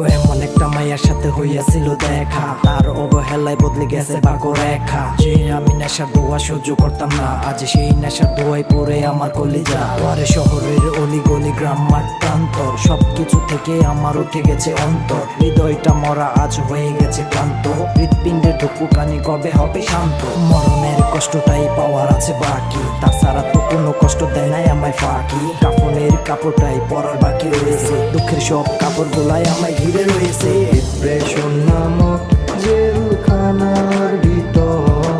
ও এমন একটা মাইয়ার সাথে হইয়াছিল দেখা। তার অবহেলায় বদলে গেছে বাকো রেখা যে আমি নেশার দোয়া সহ্য করতাম না, আজ সেই নেশার দোয়াই পড়ে আমার কলিজা। পরে শহরের অলি গলি গ্রাম মাঠ প্রান্তর সবকিছু থেকে আমার উঠে গেছে অন্তর। হৃদয়টা মরা আজ হয়ে গেছে ক্লান্ত। হৃৎপিণ্ডের ঢুকুকানি কবে হবে শান্ত। মরণের কষ্টটাই পাওয়ার আছে বাকি। তাছাড়া তো কোনো কষ্ট দেয় নাই আমায় ফাঁকি। কাপড়ের কাপড়টাই পরার বাকি রয়েছে। দুঃখের সব কাপড় গুলাই আমায় ঘিরে রয়েছে ডিপ্রেশন নামক জেলখানার ভিতর।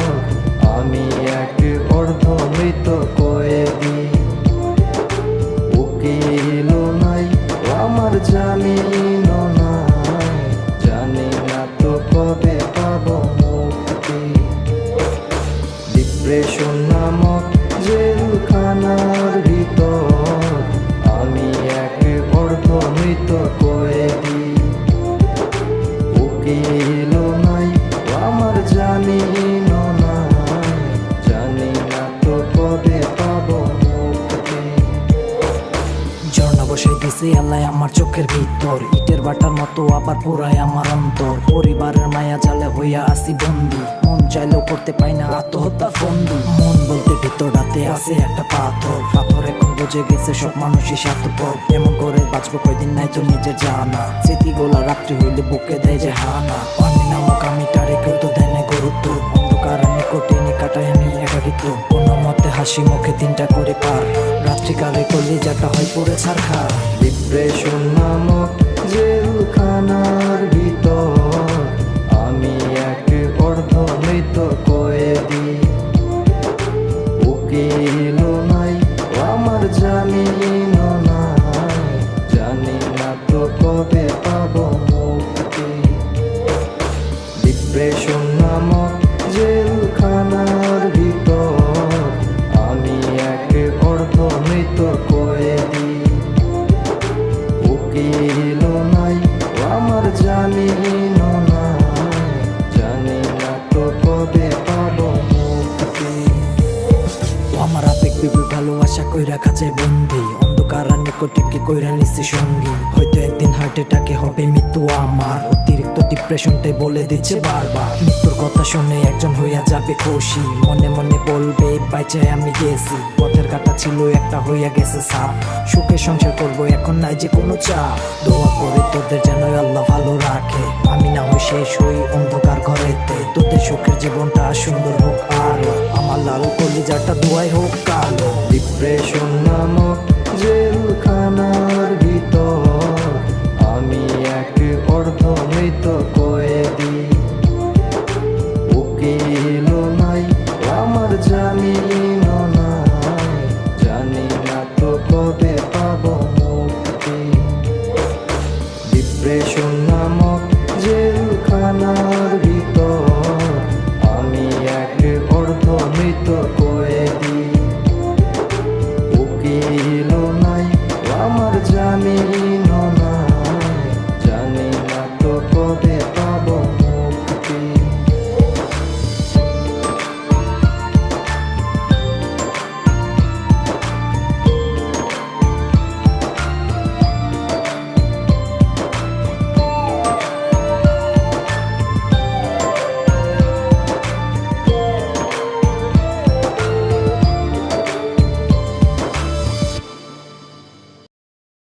আমি এক অর্ধ মৃত কয়েদি উকিল নাই, আমার জামিন নাই। জানি না তো কবে পাব দিছে আল্লাহ আমার চোখের ভিতর। ইটের বাটার মতো আবার পুরাই আমার অন্তর। পরিবারের মায়া জালে হইয়া আসি বন্দি মন চাইলেও করতে পাই না আত্মহত্যা বন্ধু। মন বলতে ভিতরটাতে আছে একটা পাথর। পাথর এখন বুঝে গেছে সব মানুষই স্বার্থপর। এমন করে বাঁচবো কয়দিন নাই তো নিজের জানা। স্মৃতিগুলা রাত্রি হইলে বুকে দেয় যে হানা। পানি নামক আমি তারে কেউ তো একাকিত্ব কোনো মতে হাসি মুখে তিনটা করে পার। রাত্রিকালে করলে যাটা হয় পড়ে ছাড়খা ডিপ্রেশন নামক জেলখানার ভিতর আমি একে অর্ধ মৃত কয়েদি। উকিল নাই আমার জামিন। উকিল নাই, আমার জামিন না জানি না তো কবে আমার আবেগ বিবে ভালোবাসা কইরা কাছে বন্দি। অন্ধকার আর কি কইরা নিচ্ছে সঙ্গী? হয়তো একদিন হার্ট অ্যাটাকে হবে, মৃত্যু আমার। অতিরিক্ত ডিপ্রেশনটাই বলে দিচ্ছে বারবার। মৃত্যুর কথা শুনে একজন হইয়া যাবে খুশি। মনে মনে বলবে বাইচে আমি গেছি। পথের কাটা ছিল, একটা হইয়া গেছে সাপ। সুখে সংসার করব, এখন নাই যে কোনো চাপ। দোয়া করে তোদের যেন আল্লাহ ভালো রাখে। আমি না হই শেষ হই অন্ধকার ঘরেতে। তোদের সুখের জীবনটা সুন্দর হোক আলো আমার লাল কলিজাটা দোয়াই হোক কালো। ডিপ্রেশন নামক জামিন নাই জানি না তো কবে পাবো মুক্তি। ডিপ্রেশন